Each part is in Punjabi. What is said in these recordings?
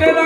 ಬಿಟ್ಟದ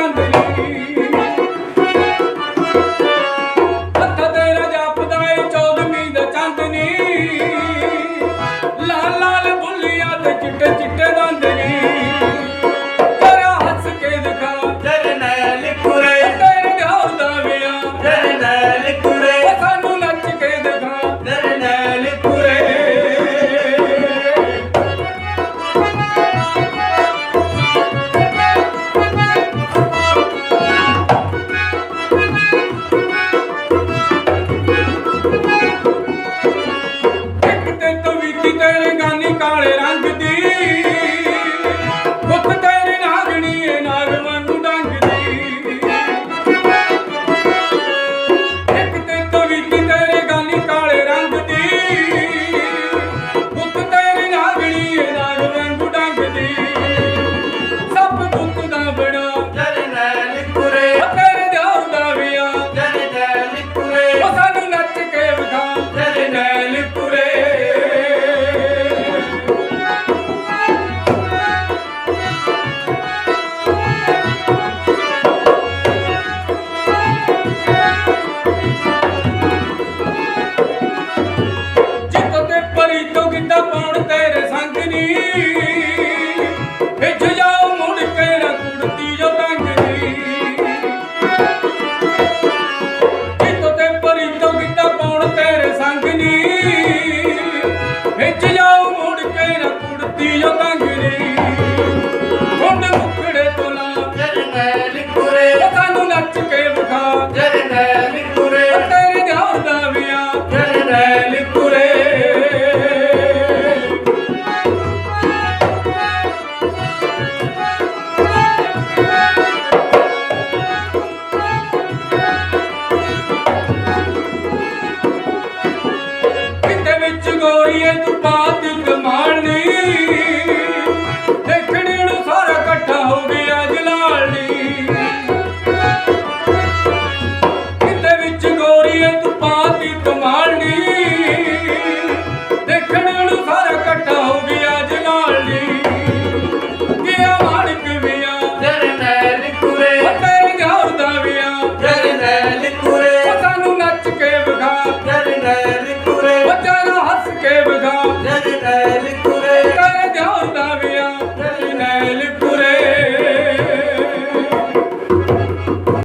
ਨਿਕੁਰੇ ਸਾਨੂੰ ਨੱਚ ਕੇ ਵਿਖਾ। ਜਰਨੈ ਨਿਕੁਰੇ ਤੇਰੇ ਦਿਹਾਰ ਦਾ ਵਿਆਹ। ਜਰਨੈ ਨਿਕੁਰੇ